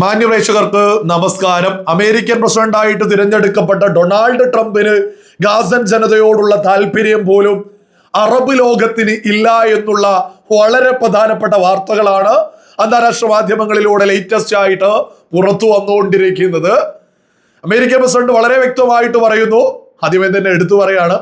മാന്യപ്രേക്ഷകർക്ക് നമസ്കാരം. അമേരിക്കൻ പ്രസിഡന്റായിട്ട് തിരഞ്ഞെടുക്കപ്പെട്ട ഡൊണാൾഡ് ട്രംപിന് ഗാസൻ ജനതയോടുള്ള താല്പര്യം പോലും അറബ് ലോകത്തിന് ഇല്ല എന്നുള്ള വളരെ പ്രധാനപ്പെട്ട വാർത്തകളാണ് അന്താരാഷ്ട്ര മാധ്യമങ്ങളിലൂടെ ലേറ്റസ്റ്റ് ആയിട്ട് പുറത്തു വന്നുകൊണ്ടിരിക്കുന്നത്. അമേരിക്കൻ പ്രസിഡന്റ് വളരെ വ്യക്തമായിട്ട് പറയുന്നു. ആദ്യമേ തന്നെ എടുത്തു പറയാണ്.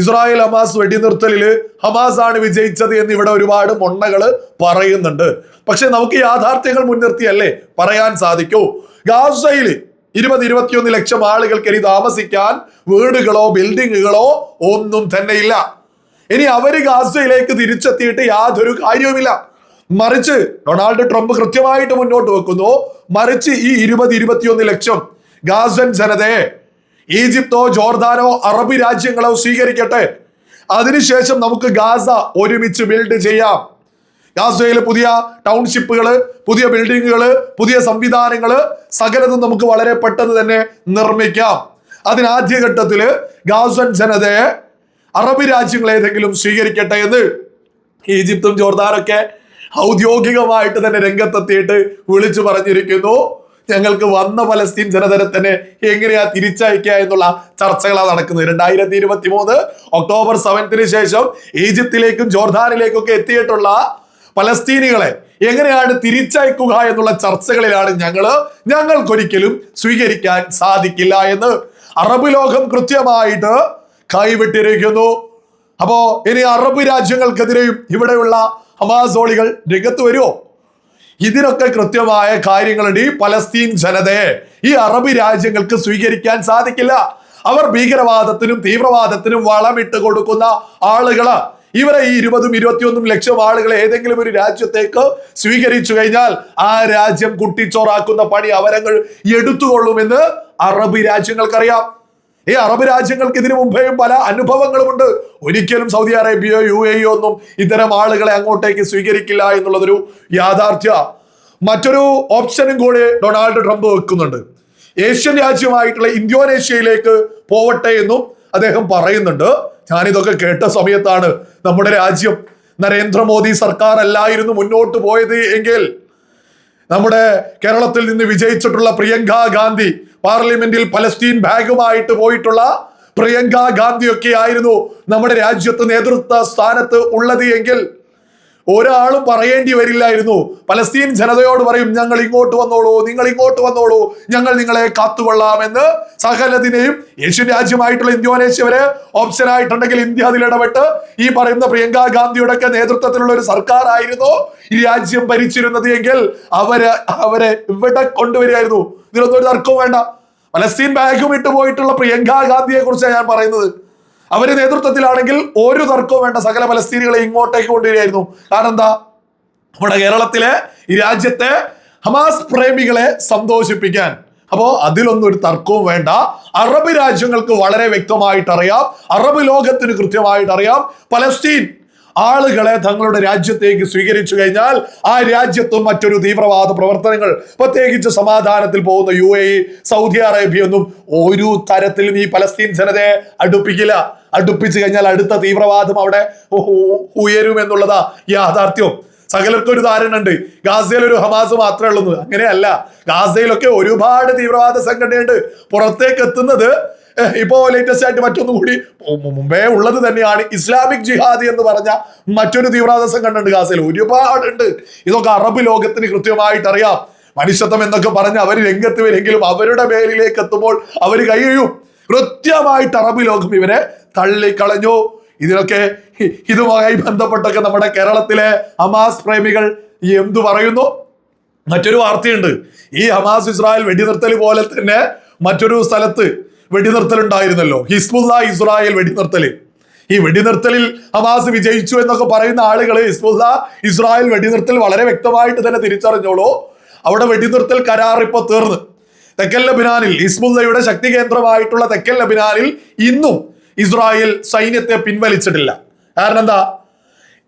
ഇസ്രായേൽ ഹമാസ് വെടിനിർത്തലിൽ ഹമാസ് ആണ് വിജയിച്ചത് എന്ന് ഇവിടെ ഒരുപാട് മൊണ്ണകൾ പറയുന്നുണ്ട്. പക്ഷെ നമുക്ക് യാഥാർത്ഥ്യങ്ങൾ മുൻനിർത്തിയല്ലേ പറയാൻ സാധിക്കൂ. ഗാസയിൽ ഇരുപത് ഇരുപത്തിയൊന്ന് ലക്ഷം ആളുകൾക്ക് ഇനി താമസിക്കാൻ വീടുകളോ ബിൽഡിങ്ങുകളോ ഒന്നും തന്നെ ഇല്ല. ഇനി അവർ ഗാസയിലേക്ക് തിരിച്ചെത്തിയിട്ട് യാതൊരു കാര്യവുമില്ല. മറിച്ച് ഡൊണാൾഡ് ട്രംപ് കൃത്യമായിട്ട് മുന്നോട്ട് വെക്കുന്നു. മറിച്ച് ഈ ഇരുപത് ഇരുപത്തിയൊന്ന് ലക്ഷം ഗാസൻ ജനതയെ ഈജിപ്തോ ജോർദാനോ അറബ് രാജ്യങ്ങളോ സ്വീകരിക്കട്ടെ. അതിനുശേഷം നമുക്ക് ഗാസ ഒരുമിച്ച് ബിൽഡ് ചെയ്യാം. ഗാസയിൽ പുതിയ ടൗൺഷിപ്പുകൾ പുതിയ ബിൽഡിങ്ങുകൾ പുതിയ സംവിധാനങ്ങൾ സകലതും നമുക്ക് വളരെ പെട്ടെന്ന് തന്നെ നിർമ്മിക്കാം. അതിനാദ്യഘട്ടത്തിൽ ഗാസൻ ജനതയെ അറബ് രാജ്യങ്ങൾ ഏതെങ്കിലും സ്വീകരിക്കട്ടെ എന്ന് ഈജിപ്തും ജോർദാനൊക്കെ ഔദ്യോഗികമായിട്ട് തന്നെ രംഗത്തെത്തിയിട്ട് വിളിച്ചു പറഞ്ഞിരിക്കുന്നു. ഞങ്ങൾക്ക് വന്ന പലസ്തീൻ ജനതരെ തന്നെ എങ്ങനെയാ തിരിച്ചയക്കുക എന്നുള്ള ചർച്ചകളാണ് നടക്കുന്നത്. രണ്ടായിരത്തി ഇരുപത്തി മൂന്ന് ഒക്ടോബർ സെവൻത്തിന് ശേഷം ഈജിപ്തിലേക്കും ജോർദാനിലേക്കും ഒക്കെ എത്തിയിട്ടുള്ള പലസ്തീനികളെ എങ്ങനെയാണ് തിരിച്ചയക്കുക എന്നുള്ള ചർച്ചകളിലാണ് ഞങ്ങൾ ഞങ്ങൾക്കൊരിക്കലും സ്വീകരിക്കാൻ സാധിക്കില്ല എന്ന് അറബ് ലോകം കൃത്യമായിട്ട് കൈവിട്ടിരിക്കുന്നു. അപ്പോ ഇനി അറബ് രാജ്യങ്ങൾക്കെതിരെയും ഇവിടെയുള്ള ഹമാസോളികൾ രംഗത്ത് വരുമോ ഇതിനൊക്കെ കൃത്യമായ കാര്യങ്ങളുണ്ട് ഈ പലസ്തീൻ ജനതയെ. ഈ അറബ് രാജ്യങ്ങൾക്ക് സ്വീകരിക്കാൻ സാധിക്കില്ല. അവർ ഭീകരവാദത്തിനും തീവ്രവാദത്തിനും വളമിട്ട് കൊടുക്കുന്ന ആളുകൾ. ഇവരെ ഈ ഇരുപതും ഇരുപത്തിയൊന്നും ലക്ഷം ആളുകളെ ഏതെങ്കിലും ഒരു രാജ്യത്തേക്ക് സ്വീകരിച്ചു കഴിഞ്ഞാൽ ആ രാജ്യം കുട്ടിച്ചോറാക്കുന്ന പണി അവരങ്ങൾ എടുത്തുകൊള്ളുമെന്ന് അറബ് രാജ്യങ്ങൾക്കറിയാം. ഈ അറബ് രാജ്യങ്ങൾക്ക് ഇതിനു മുമ്പേയും പല അനുഭവങ്ങളുമുണ്ട്. ഒരിക്കലും സൗദി അറേബ്യയോ യു എ ഒന്നും ഇത്തരം ആളുകളെ അങ്ങോട്ടേക്ക് സ്വീകരിക്കില്ല എന്നുള്ളതൊരു യാഥാർത്ഥ്യ. മറ്റൊരു ഓപ്ഷനും കൂടി ഡൊണാൾഡ് ട്രംപ് വെക്കുന്നുണ്ട്. ഏഷ്യൻ രാജ്യമായിട്ടുള്ള ഇന്തോനേഷ്യയിലേക്ക് പോവട്ടെ എന്നും അദ്ദേഹം പറയുന്നുണ്ട്. ഞാനിതൊക്കെ കേട്ട സമയത്താണ് നമ്മുടെ രാജ്യം നരേന്ദ്രമോദി സർക്കാർ അല്ലായിരുന്നു മുന്നോട്ട് പോയത് എങ്കിൽ നമ്മുടെ കേരളത്തിൽ നിന്ന് വിജയിച്ചിട്ടുള്ള പ്രിയങ്ക ഗാന്ധി പാർലമെന്റിൽ പലസ്തീൻ ബാഗുമായിട്ട് പോയിട്ടുള്ള പ്രിയങ്ക ഗാന്ധിയൊക്കെ ആയിരുന്നു നമ്മുടെ രാജ്യത്ത് നേതൃത്വ സ്ഥാനത്ത് ഉള്ളത് എങ്കിൽ ഒരാളും പറയേണ്ടി വരില്ലായിരുന്നു. പലസ്തീൻ ജനതയോട് പറയും ഞങ്ങൾ ഇങ്ങോട്ട് വന്നോളൂ നിങ്ങൾ ഇങ്ങോട്ട് വന്നോളൂ ഞങ്ങൾ നിങ്ങളെ കാത്തുകൊള്ളാമെന്ന്. സകലതിനെയും ഏഷ്യൻ രാജ്യമായിട്ടുള്ള ഇന്തോനേഷ്യ വരെ ഓപ്ഷൻ ആയിട്ടുണ്ടെങ്കിൽ ഇന്ത്യ അതിൽ ഇടപെട്ട് ഈ പറയുന്ന പ്രിയങ്ക ഗാന്ധിയുടെ ഒക്കെ നേതൃത്വത്തിലുള്ള ഒരു സർക്കാർ ആയിരുന്നു ഈ രാജ്യം ഭരിച്ചിരുന്നത് എങ്കിൽ അവരെ അവരെ ഇവിടെ കൊണ്ടുവരികയായിരുന്നു. ഇതിലൊന്നും ഒരു തർക്കവും വേണ്ട. പലസ്തീൻ ബാഗും ഇട്ട് പോയിട്ടുള്ള പ്രിയങ്ക ഗാന്ധിയെ കുറിച്ചാണ് ഞാൻ പറയുന്നത്. അവർ നേതൃത്വത്തിലാണെങ്കിൽ ഒരു തർക്കവും വേണ്ട സകല പലസ്തീനികളെ ഇങ്ങോട്ടേക്ക് കൊണ്ടുവരികയായിരുന്നു. കാരണം എന്താ? നമ്മുടെ കേരളത്തിലെ ഈ രാജ്യത്തെ ഹമാസ് പ്രേമികളെ സന്തോഷിപ്പിക്കാൻ. അപ്പോ അതിലൊന്നും ഒരു തർക്കവും വേണ്ട. അറബ് രാജ്യങ്ങൾക്ക് വളരെ വ്യക്തമായിട്ട് അറിയാം അറബ് ലോകത്തിന് കൃത്യമായിട്ട് അറിയാം പലസ്തീൻ ആളുകളെ തങ്ങളുടെ രാജ്യത്തേക്ക് സ്വീകരിച്ചു കഴിഞ്ഞാൽ ആ രാജ്യത്തും മറ്റൊരു തീവ്രവാദ പ്രവർത്തനങ്ങൾ പ്രത്യേകിച്ച് സമാധാനത്തിൽ പോകുന്ന യു സൗദി അറേബ്യ ഒന്നും ഒരു തരത്തിലും ഈ പലസ്തീൻ ജനതയെ അടുപ്പിക്കില്ല. അടുപ്പിച്ചു കഴിഞ്ഞാൽ അടുത്ത തീവ്രവാദം അവിടെ ഉയരും എന്നുള്ളതാ യാഥാർത്ഥ്യം. സകലർക്കും ഒരു ധാരണ ഉണ്ട് ഗാസയിൽ ഒരു ഹമാസ് മാത്രമേ ഉള്ളൂ. അങ്ങനെയല്ല. ഗാസയിലൊക്കെ ഒരുപാട് തീവ്രവാദ സംഘടനയുണ്ട്. പുറത്തേക്ക് എത്തുന്നത് ഇപ്പോ ലേറ്റസ്റ്റ് ആയിട്ട് മറ്റൊന്നും കൂടി മുമ്പേ ഉള്ളത് തന്നെയാണ് ഇസ്ലാമിക് ജിഹാദ് എന്ന് പറഞ്ഞ മറ്റൊരു തീവ്രവാദ സംഘടന ഉണ്ട് ഗാസയിൽ. ഒരുപാടുണ്ട്. ഇതൊക്കെ അറബ് ലോകത്തിന് കൃത്യമായിട്ട് അറിയാം മനുഷ്യത്വം എന്നൊക്കെ പറഞ്ഞ് അവർ രംഗത്ത് വരെങ്കിലും അവരുടെ മേലിലേക്ക് എത്തുമ്പോൾ അവർ കഴിയും കൃത്യമായിട്ട് അറബ് ലോകം ഇവരെ തള്ളിക്കളഞ്ഞു. ഇതിനൊക്കെ ഇതുമായി ബന്ധപ്പെട്ടൊക്കെ നമ്മുടെ കേരളത്തിലെ ഹമാസ് പ്രേമികൾ എന്തു പറയുന്നു? മറ്റൊരു വാർത്തയുണ്ട്. ഈ ഹമാസ് ഇസ്രായേൽ വെടിനിർത്തൽ പോലെ തന്നെ മറ്റൊരു സ്ഥലത്ത് വെടിനിർത്തൽ ഉണ്ടായിരുന്നല്ലോ ഹിസ്ബുല്ല ഇസ്രായേൽ വെടിനിർത്തൽ ഈ വെടിനിർത്തലിൽ ഹമാസ് വിജയിച്ചു എന്നൊക്കെ പറയുന്ന ആളുകൾ ഹിസ്ബുല്ല ഇസ്രായേൽ വെടിനിർത്തൽ വളരെ വ്യക്തമായിട്ട് തന്നെ തിരിച്ചറിഞ്ഞോളൂ. അവിടെ വെടിനിർത്തൽ കരാർ ഇപ്പൊ തീർന്ന്. തെക്കൻ ലബിനാനിൽ ഹിസ്ബുല്ലയുടെ ശക്തി കേന്ദ്രമായിട്ടുള്ള തെക്കൻ ലബിനാനിൽ ഇന്നും ഇസ്രായേൽ സൈന്യത്തെ പിൻവലിച്ചിട്ടില്ല. കാരണം എന്താ?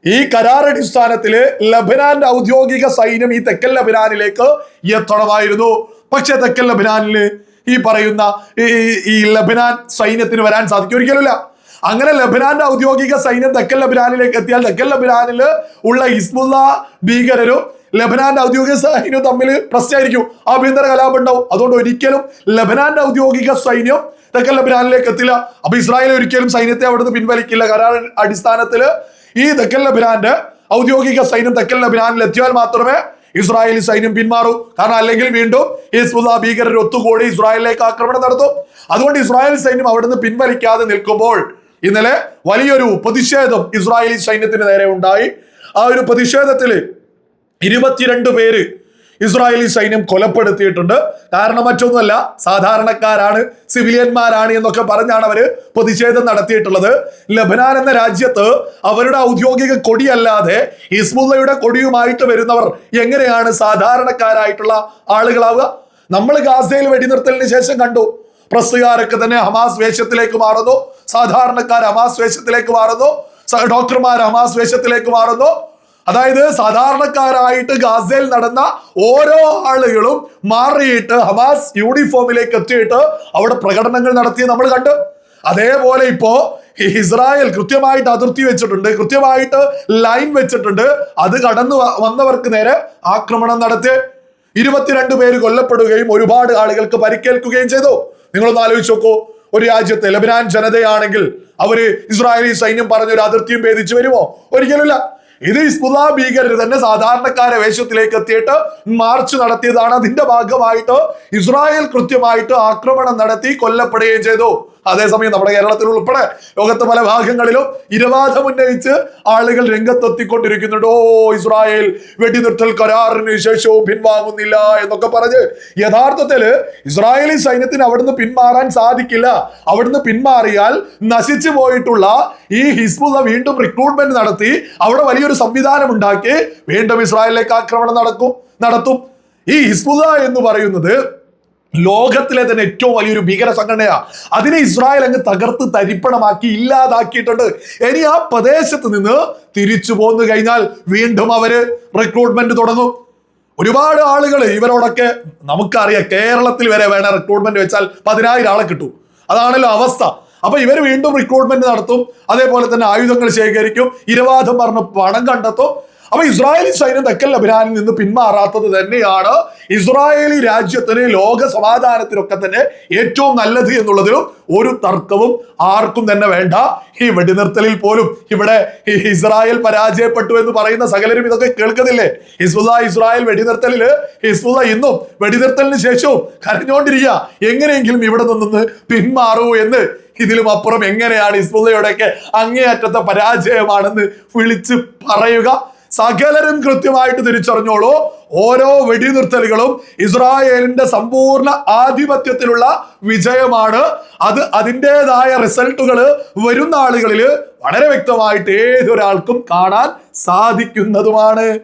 ഈ കരാർ അടിസ്ഥാനത്തിൽ ലബനാന്റെ ഔദ്യോഗിക സൈന്യം ഈ തെക്കൻ ലബനാനിലേക്ക് എത്തണമായിരുന്നു. പക്ഷെ തെക്കൻ ലബനാനിൽ ഈ പറയുന്ന ഈ ലബനാൻ സൈന്യത്തിന് വരാൻ സാധിക്കും. ഒരിക്കലുമില്ല. അങ്ങനെ ലബനാന്റെ ഔദ്യോഗിക സൈന്യം തെക്കൻ ലബനാനിലേക്ക് എത്തിയാൽ തെക്കൻ ലബനാനിൽ ഉള്ള ഹിസ്ബുല്ല ഭീകരരും ലബനാന്റെ ഔദ്യോഗിക സൈന്യവും തമ്മിൽ പ്രശ്നമായിരിക്കും. ആഭ്യന്തര കലാപം ഉണ്ടാവും. അതുകൊണ്ട് ഒരിക്കലും ലബനാന്റെ ഔദ്യോഗിക സൈന്യം തെക്കൻ ലബനാനിലേക്ക് എത്തില്ല. അപ്പൊ ഇസ്രായേൽ ഒരിക്കലും സൈന്യത്തെ അവിടുന്ന് പിൻവലിക്കില്ല. കരാർ അടിസ്ഥാനത്തിൽ ഈ തെക്കൻ ലബനാന്റെ ഔദ്യോഗിക സൈന്യം തെക്കൻ ലബനാനിൽ എത്തിയാൽ മാത്രമേ ഇസ്രായേലി സൈന്യം പിന്മാറൂ. കാരണം അല്ലെങ്കിൽ വീണ്ടും ഹിസ്ബുല്ല ഭീകരർ ഒത്തുകൂടി ഇസ്രായേലിലേക്ക് ആക്രമണം നടത്തും. അതുകൊണ്ട് ഇസ്രായേൽ സൈന്യം അവിടുന്ന് പിൻവലിക്കാതെ നിൽക്കുമ്പോൾ ഇന്നലെ വലിയൊരു പ്രതിഷേധം ഇസ്രായേലി സൈന്യത്തിന് നേരെ ഉണ്ടായി. ആ ഒരു പ്രതിഷേധത്തിൽ ഇരുപത്തിരണ്ട് പേര് ഇസ്രായേലി സൈന്യം കൊലപ്പെടുത്തിയിട്ടുണ്ട്. കാരണം മറ്റൊന്നുമല്ല സാധാരണക്കാരാണ് സിവിലിയന്മാരാണ് എന്നൊക്കെ പറഞ്ഞാണ് അവർ പ്രതിഷേധം നടത്തിയിട്ടുള്ളത്. ലബനാൻ എന്ന രാജ്യത്ത് അവരുടെ ഔദ്യോഗിക കൊടിയല്ലാതെ ഹിസ്ബുല്ലയുടെ കൊടിയുമായിട്ട് വരുന്നവർ എങ്ങനെയാണ് സാധാരണക്കാരായിട്ടുള്ള ആളുകളാവുക? നമ്മൾ ഗാസയിൽ വെടിനിർത്തലിന് ശേഷം കണ്ടു. പ്രസ്തുകാരൊക്കെ തന്നെ ഹമാസ് വേഷത്തിലേക്ക് മാറുന്നു. സാധാരണക്കാർ ഹമാസ് വേഷത്തിലേക്ക് മാറുന്നു. ഡോക്ടർമാർ ഹമാസ് വേഷത്തിലേക്ക് മാറുന്നു. അതായത് സാധാരണക്കാരായിട്ട് ഗാസയിൽ നടന്ന ഓരോ ആളുകളും മാറിയിട്ട് ഹമാസ് യൂണിഫോമിലേക്ക് എത്തിയിട്ട് അവിടെ പ്രകടനങ്ങൾ നടത്തി നമ്മൾ കണ്ടു. അതേപോലെ ഇപ്പോ ഇസ്രായേൽ കൃത്യമായിട്ട് അതിർത്തി വെച്ചിട്ടുണ്ട് കൃത്യമായിട്ട് ലൈൻ വെച്ചിട്ടുണ്ട്. അത് കടന്നു വന്നവർക്ക് നേരെ ആക്രമണം നടത്തി. ഇരുപത്തിരണ്ട് പേര് കൊല്ലപ്പെടുകയും ഒരുപാട് ആളുകൾക്ക് പരിക്കേൽക്കുകയും ചെയ്തു. നിങ്ങളൊന്ന് ആലോചിച്ച് നോക്കൂ ഒരു രാജ്യത്തെ ലബനാൻ ജനതയാണെങ്കിൽ അവർ ഇസ്രായേലി സൈന്യം പറഞ്ഞൊരു അതിർത്തിയും ഭേദിച്ചു വരുമോ? ഒരിക്കലുമില്ല. ഇത് ഹിസ്ബുല്ല ഭീകരർ തന്നെ സാധാരണക്കാരെ വേഷത്തിലേക്ക് എത്തിയിട്ട് മാർച്ച് നടത്തിയതാണ്. അതിന്റെ ഭാഗമായിട്ട് ഇസ്രായേൽ കൃത്യമായിട്ട് ആക്രമണം നടത്തി കൊല്ലപ്പെടുകയും ചെയ്തു. അതേസമയം നമ്മുടെ കേരളത്തിൽ ഉൾപ്പെടെ ലോകത്ത് പല ഭാഗങ്ങളിലും ഇരവാദം ഉന്നയിച്ച് ആളുകൾ രംഗത്തെത്തിക്കൊണ്ടിരിക്കുന്നുണ്ട്. ഓ ഇസ്രായേൽ വെടിനിർത്തൽ കരാറിന് ശേഷവും പിൻവാങ്ങുന്നില്ല എന്നൊക്കെ പറഞ്ഞ് യഥാർത്ഥത്തിൽ ഇസ്രായേലി സൈന്യത്തിന് അവിടുന്ന് പിന്മാറാൻ സാധിക്കില്ല. അവിടുന്ന് പിന്മാറിയാൽ നശിച്ചു പോയിട്ടുള്ള ഈ ഹിസ്ബുള്ള വീണ്ടും റിക്രൂട്ട്മെന്റ് നടത്തി അവിടെ വലിയൊരു സംവിധാനം ഉണ്ടാക്കി വീണ്ടും ഇസ്രായേലിലേക്ക് ആക്രമണം നടക്കും നടത്തും. ഈ ഹിസ്ബുള്ള എന്ന് പറയുന്നത് ലോകത്തിലെ തന്നെ ഏറ്റവും വലിയൊരു ഭീകര സംഘടനയാ. അതിനെ ഇസ്രായേൽ അങ്ങ് തകർത്ത് തരിപ്പണമാക്കി ഇല്ലാതാക്കിയിട്ടുണ്ട്. ഇനി ആ പ്രദേശത്ത് നിന്ന് തിരിച്ചു പോന്നു കഴിഞ്ഞാൽ വീണ്ടും അവർ റിക്രൂട്ട്മെന്റ് തുടങ്ങും. ഒരുപാട് ആളുകൾ ഇവരോടൊക്കെ നമുക്കറിയാം കേരളത്തിൽ വരെ വേണ റിക്രൂട്ട്മെന്റ് വെച്ചാൽ പതിനായിരം ആളെ കിട്ടും. അതാണല്ലോ അവസ്ഥ. അപ്പൊ ഇവർ വീണ്ടും റിക്രൂട്ട്മെന്റ് നടത്തും. അതേപോലെ തന്നെ ആയുധങ്ങൾ ശേഖരിക്കും. ഇരവാദം പറഞ്ഞ് പണം കണ്ടെത്തും. അപ്പൊ ഇസ്രായേലി സൈന്യം തെക്കൽ ലബനാനിൽ നിന്ന് പിന്മാറാത്തത് തന്നെയാണ് ഇസ്രായേലി രാജ്യത്തിന് ലോക സമാധാനത്തിനൊക്കെ തന്നെ ഏറ്റവും നല്ലത് എന്നുള്ളതിലും ഒരു തർക്കവും ആർക്കും തന്നെ വേണ്ട. ഈ വെടിനിർത്തലിൽ പോലും ഇവിടെ ഇസ്രായേൽ പരാജയപ്പെട്ടു എന്ന് പറയുന്ന സകലരും ഇതൊക്കെ കേൾക്കുന്നില്ലേ? ഹിസ്ബുല്ല ഇസ്രായേൽ വെടിനിർത്തലിൽ ഹിസ്ബുല്ല ഇന്നും വെടിനിർത്തലിന് ശേഷവും കരഞ്ഞുകൊണ്ടിരിക്കുക. എങ്ങനെയെങ്കിലും ഇവിടെ നിന്ന് പിന്മാറൂ എന്ന് ഇതിലും അപ്പുറം എങ്ങനെയാണ് ഹിസ്ബുള്ളയുടെയൊക്കെ അങ്ങേയറ്റത്തെ പരാജയമാണെന്ന് വിളിച്ച് പറയുക. സകലരും കൃത്യമായിട്ട് തിരിച്ചറിഞ്ഞോളൂ. ഓരോ വെടിനിർത്തലുകളും ഇസ്രായേലിന്റെ സമ്പൂർണ ആധിപത്യത്തിലുള്ള വിജയമാണ്. അത് അതിന്റെതായ റിസൾട്ടുകൾ വരുന്ന ആളുകളിൽ വളരെ വ്യക്തമായിട്ട് ഏതൊരാൾക്കും കാണാൻ സാധിക്കുന്നതുമാണ്.